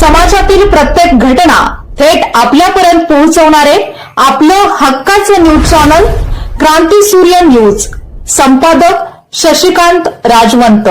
समाजातील प्रत्येक घटना थेट आपल्यापर्यंत पोहोचवणारे आपलं हक्काचं न्यूज चॅनल क्रांती सूर्य न्यूज. संपादक शशिकांत राजवंत.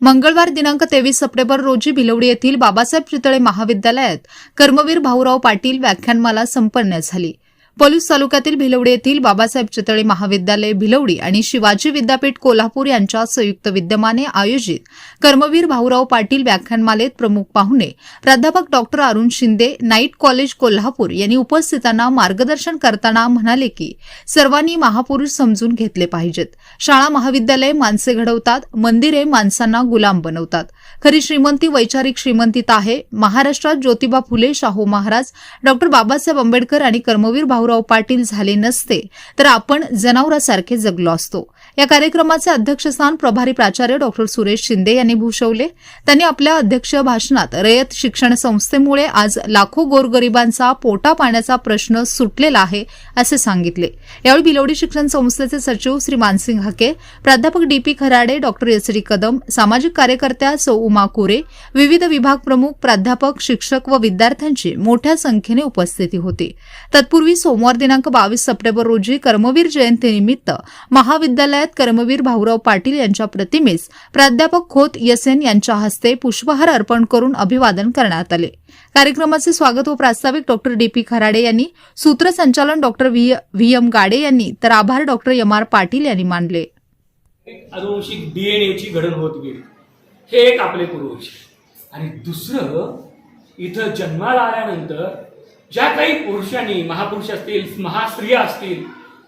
मंगळवार दिनांक तेवीस सप्टेंबर रोजी भिलवडी येथील बाबासाहेब चितळे महाविद्यालयात कर्मवीर भाऊराव पाटील व्याख्यानमाला संपन्न झाली. पलूस तालुक्यातील भिलवडी येथील बाबासाहेब चितळे महाविद्यालय भिलवडी आणि शिवाजी विद्यापीठ कोल्हापूर यांच्या संयुक्त विद्यमाने आयोजित कर्मवीर भाऊराव पाटील व्याख्यानमालेत प्रमुख पाहुणे प्राध्यापक doctor Arun Shinde night college Kolhapur यांनी उपस्थितांना मार्गदर्शन करताना म्हणाले की सर्वांनी महापुरुष समजून घेतले पाहिजेत. शाळा महाविद्यालय माणसे घडवतात मंदिरे माणसांना गुलाम बनवतात. खरी श्रीमंती वैचारिक श्रीमंतीत आहे. महाराष्ट्रात ज्योतिबा फुले शाहू महाराज डॉक्टर बाबासाहेब आंबेडकर आणि कर्मवीर भाऊ भाऊराव पाटील झाले नसते तर आपण जनावरासारखे जगलो असतो. या कार्यक्रमाचे अध्यक्षस्थान प्रभारी प्राचार्य डॉक्टर सुरेश शिंदे यांनी भूषवले. त्यांनी आपल्या अध्यक्ष भाषणात रयत शिक्षण संस्थेमुळे आज लाखो गोरगरिबांचा पोटा पाण्याचा प्रश्न सुटलेला आहे असे सांगितले. यावेळी भिलवडी शिक्षण संस्थेचे सचिव श्री मानसिंग हाके प्राध्यापक D P Kharade doctor S D Kadam सामाजिक कार्यकर्त्या सौ उमा कोरे विविध विभाग प्रमुख प्राध्यापक शिक्षक व विद्यार्थ्यांची मोठ्या संख्येने उपस्थिती होती. तत्पूर्वी सोमवार दिनांक बावीस सप्टेंबर रोजी कर्मवीर जयंतीनिमित्त महाविद्यालयात कर्मवीर भाऊराव पाटील यांच्या प्रतिमेस प्राध्यापक खोत यसेन यांच्या हस्ते पुष्पहार अर्पण करून अभिवादन करण्यात आले. कार्यक्रमाचे स्वागत व प्रास्ताविक डॉक्टर डी पी खराडे यांनी सूत्रसंचालन डॉक्टर व्ही एम गाडे यांनी तर आभार डॉक्टर एम आर पाटील यांनी मानले. अनुवंशिक डीएनएची घडण होत गेली. हे एक आपले पूर्वज. आणि दुसरं इथं जन्माला आल्यानंतर ज्या काही पुरुषांनी महापुरुष असतील महास्त्रिया असतील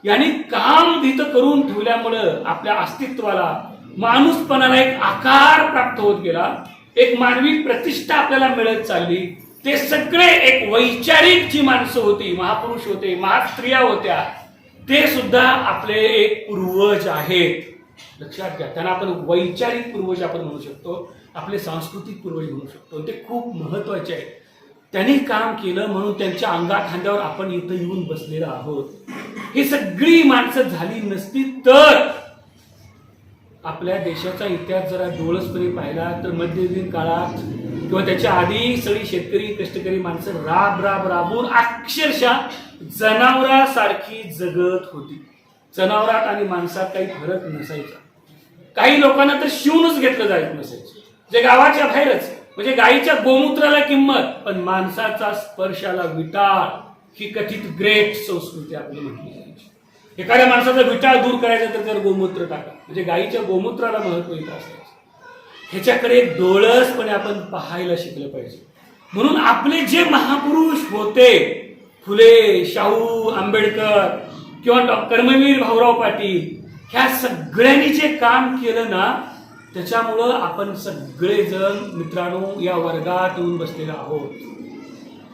यांनी काम तिथं करून ठेवल्यामुळं आपल्या अस्तित्वाला माणूसपणाला एक आकार प्राप्त होत गेला. एक मानवी प्रतिष्ठा आपल्याला मिळत चालली. ते सगळे एक वैचारिक जी माणसं होती महापुरुष होते महास्त्रिया होत्या ते सुद्धा आपले एक पूर्वज आहेत. लक्षात घ्या त्यांना आपण वैचारिक पूर्वज आपण म्हणू शकतो आपले सांस्कृतिक पूर्वज म्हणू शकतो. ते खूप महत्त्वाचे आहे त्यांनी काम केलं म्हणून त्यांच्या अंगात खांद्यावर आपण इथं येऊन बसलेलो आहोत. ही सगळी माणसं झाली नसती तर आपल्या देशाचा इतिहास जरा डोळसपणे पाहिला तर मध्ययुगीन काळात किंवा त्याच्या आधी सगळी शेतकरी कष्टकरी माणसं राब राब राबून अक्षरशः जनावरासारखी जगत होती. जनावरात आणि माणसात काही फरक नसायचा. काही लोकांना तर शिवूनच घेतलं जायचं नसायचं. जे गावाच्या बाहेरच म्हणजे गायीच्या गोमूत्राला किंमत पण माणसाचा स्पर्शाला विटाळ ही कथित ग्रेट संस्कृती आपली म्हटली जायची. एखाद्या माणसाचा विटाळ दूर करायचा तर गोमूत्र टाका. म्हणजे गायीच्या गोमूत्राला महत्त्व येत असायचं. ह्याच्याकडे एक डोळसपणे आपण पाहायला शिकलं पाहिजे. म्हणून आपले जे महापुरुष होते फुले शाहू आंबेडकर किंवा डॉ कर्मवीर भाऊराव पाटील ह्या सगळ्यांनी जे काम केलं ना त्याच्यामुळं आपण सगळेजण मित्रांनो या वर्गात येऊन बसलेलो आहोत.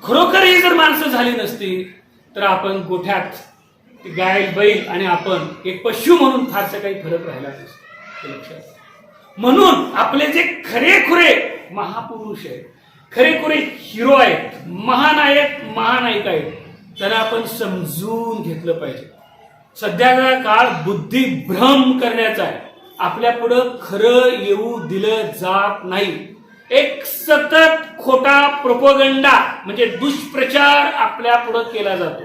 खरोखर ही जर माणसं झाली नसती तर आपण गोठ्यात गाय बैल आणि आपण एक पशु म्हणून फारसं काही फरक राहिला लक्षात म्हणून आपले जे खरेखुरे महापुरुष आहेत खरेखुरे हिरो आहेत महानायक महानायिका आहेत त्यांना आपण समजून घेतलं पाहिजे. सध्याचा काळ बुद्धिभ्रम करण्याचा आहे. आपल्या पुढं खरं येऊ दिलं जात नाही. एक सतत खोटा प्रोपोगंडा म्हणजे दुष्प्रचार आपल्या पुढं केला जातो.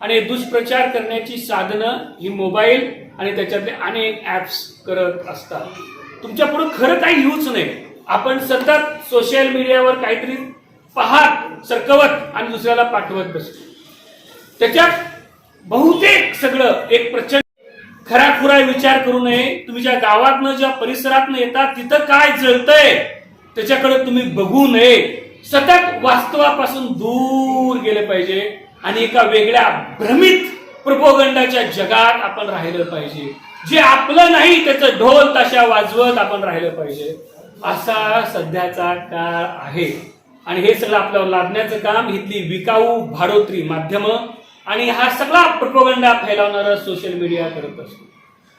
आणि दुष्प्रचार करण्याची साधनं ही मोबाईल आणि त्याच्यातले अनेक ऍप्स करत असतात. तुमच्या पुढं खरं काही येऊच नाही. आपण सतत सोशल मीडियावर काहीतरी पाहत सरकवत आणि दुसऱ्याला पाठवत बसतो. त्याच्यात बहुतेक सगळं एक प्रचंड खराखुरा विचार करू नये. तुम्ही ज्या गावातनं ज्या परिसरातनं येतात तिथं काय जळतंय त्याच्याकडे तुम्ही बघू नये. सतत वास्तवापासून दूर गेले पाहिजे आणि एका वेगळ्या भ्रमित प्रपोगंडाच्या जगात आपण राहिलं पाहिजे. जे आपलं नाही त्याचं ढोल ताशा वाजवत आपण राहिलं पाहिजे. असा सध्याचा काळ आहे. आणि हे सगळं आपल्यावर लादण्याचं काम इथली विकाऊ भाडोत्री माध्यमं आणि हा सगळा प्रपोगंडा फैलावणारा सोशल मीडिया करत असतो.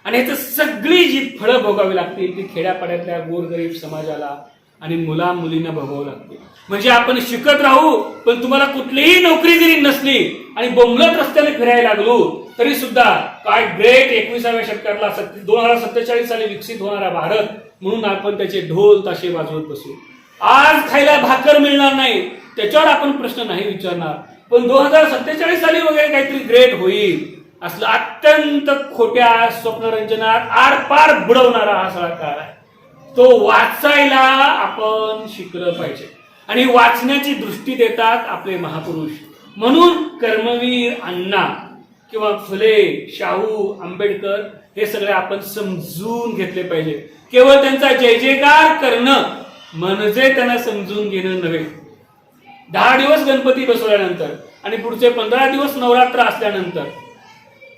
आणि ह्याचं सगळी जी फळं भोगावी लागतील ती खेड्यापाड्यातल्या गोरगरीब समाजाला आणि मुला मुलींना भोगावं लागते म्हणजे आपण शिकत राहू पण तुम्हाला कुठलीही नोकरी जरी नसली आणि बोंबलत रस्त्याने फिरायला लागलो तरी सुद्धा काय ग्रेट एकविसाव्या शतकातला दोन हजार सत्तेचाळीस साली विकसित होणारा भारत म्हणून आपण त्याचे ढोल ताशे वाजवत बसू. आज खायला भाकर मिळणार नाही त्याच्यावर आपण प्रश्न नाही विचारणार. पण दोन हजार सत्तेचाळीस साली वगैरे काहीतरी ग्रेट होईल. असलं अत्यंत खोट्या स्वप्नरंजनात आरपार बुडवणारा हा सगळा काळ आहे. तो वाचायला आपण शिकलं पाहिजे. आणि वाचण्याची दृष्टी देतात आपले महापुरुष. म्हणून कर्मवीर अण्णा किंवा फुले शाहू आंबेडकर हे सगळे आपण समजून घेतले पाहिजे. केवळ त्यांचा जय जयकार करणं म्हणजे त्यांना समजून घेणं नव्हे. दहा दिवस गणपती बसवल्यानंतर आणि पुढचे पंधरा दिवस नवरात्र असल्यानंतर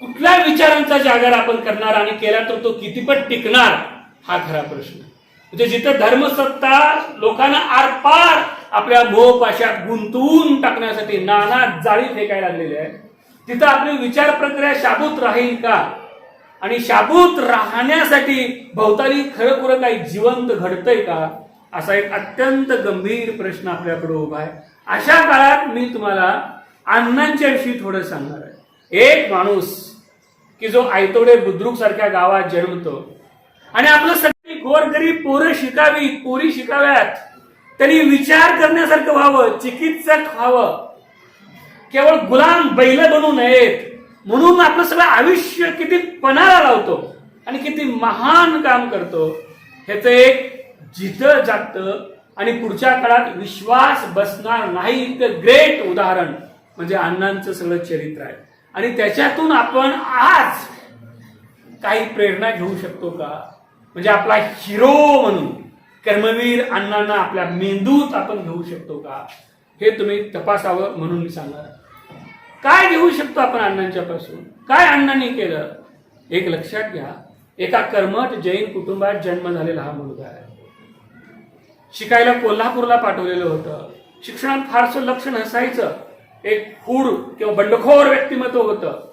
कुठल्या विचारांचा जागर आपण करणार आणि केला तर तो कितीपट टिकणार हा खरा प्रश्न. म्हणजे जिथं धर्मसत्ता लोकांना आरपार आपल्या मोहपाशात गुंतवून टाकण्यासाठी नाना जाळी फेकायला लागलेली आहे तिथं आपली विचार प्रक्रिया शाबूत राहील का? आणि शाबूत राहण्यासाठी भोवताली खरं काही जिवंत घडतंय का? असा एक अत्यंत गंभीर प्रश्न आपल्याकडे उभा आहे. अशा काळात मी तुम्हाला अण्णांच्या विषयी थोडं सांगणार आहे. एक माणूस की जो आयतोडे बुद्रुक सारख्या गावात जन्मतो आणि आपलं सगळी गोरगरीब पोरं शिकावी पोरी शिकाव्यात त्यांनी विचार करण्यासारखं व्हावं चिकित्सक व्हावं. केवळ गुलाम बैल बनू नयेत. म्हणून आपलं सगळं आयुष्य किती पणाला लावतो आणि किती महान काम करतो. ह्याचं एक जिथं जागतं आणि पुढच्या काळात विश्वास बसणार नाही इतकं ग्रेट उदाहरण म्हणजे अण्णांचं सगळं चरित्र आहे. आणि त्याच्यातून आपण आज काही प्रेरणा घेऊ शकतो का? म्हणजे आपला हिरो म्हणून कर्मवीर अण्णांना आपल्या मेंदूत आपण घेऊ शकतो का? हे तुम्ही तपासावं म्हणून मी सांगणार काय घेऊ शकतो आपण अण्णांच्या पासून काय अण्णांनी केलं? एक लक्षात घ्या एका कर्मठ जैन कुटुंबात जन्म झालेला हा मुलगा आहे. शिकायला कोल्हापूरला पाठवलेलं होतं. शिक्षणात फारसं लक्ष नसायचं. एक फूड किंवा बंडखोर व्यक्तिमत्व होतं.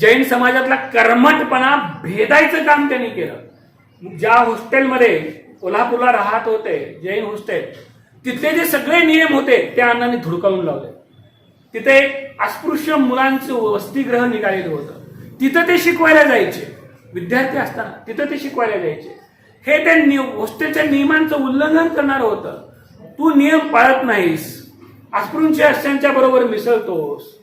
जैन समाजातला कर्मटपणा भेदायचं काम त्यांनी केलं. ज्या हॉस्टेलमध्ये कोल्हापूरला राहत होते जैन हॉस्टेल तिथले जे सगळे नियम होते ते अण्णांनी धुडकावून लावले. तिथे एक अस्पृश्य मुलांचं वसतिग्रह निघालेलं होतं. तिथं ते शिकवायला जायचे. विद्यार्थी असताना तिथं ते शिकवायला जायचे. हे त्या नि- हॉस्टेलच्या नियमांचं उल्लंघन करणार होतं. तू नियम पाळत नाहीस. अस्पृश्यांच्या बरोबर मिसळतोस.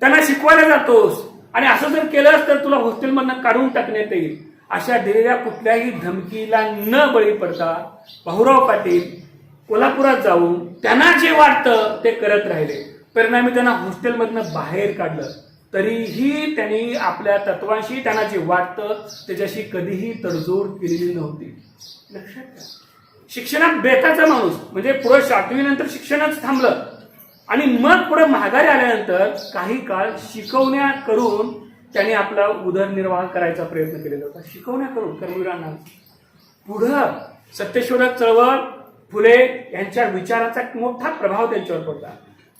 त्यांना शिकवायला जातोस. आणि असं जर केलंस तर तुला हॉस्टेलमधनं काढून टाकण्यात येईल. अशा दिलेल्या कुठल्याही धमकीला न बळी पडता भाऊराव पाटील कोल्हापुरात जाऊन त्यांना जे वाटतं ते करत राहिले. परिणामी त्यांना हॉस्टेलमधनं बाहेर काढलं. तरीही त्यांनी आपल्या तत्वांशी त्यांना जे वाटतं त्याच्याशी कधीही तडजोड केलेली नव्हती. लक्षात घ्या शिक्षणात बेताचा माणूस म्हणजे पुढे सातवीनंतर शिक्षणच थांबलं. आणि मग पुढे माघारी आल्यानंतर काही काळ शिकवण्या करून त्यांनी आपला उदरनिर्वाह करायचा प्रयत्न केलेला होता. शिकवण्या करून कर्मवीरांना. पुढं सत्यशोधक चळवळ फुले यांच्या विचाराचा एक मोठा प्रभाव त्यांच्यावर पडला.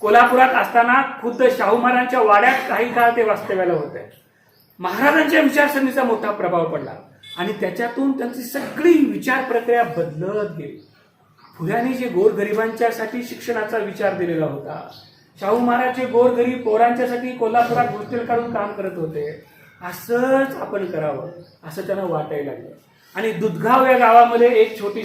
कोल्हापुरात असताना खुद्द शाहू महाराजांच्या वाड्यात काही काळ ते वास्तव्याला होते. महाराजांच्या विचारसरणीचा मोठा प्रभाव पडला आणि त्याच्यातून त्यांची सगळी विचार प्रक्रिया बदलत गेली. फुल्याने जे गोरगरिबांच्यासाठी शिक्षणाचा विचार दिलेला होता शाहू महाराज जे गोरगरीब पोरांच्यासाठी कोल्हापुरात हॉस्टेल काढून काम करत होते असंच आपण करावं असं त्यांना वाटायला लागलं. आणि दुधगाव या गावामध्ये एक छोटी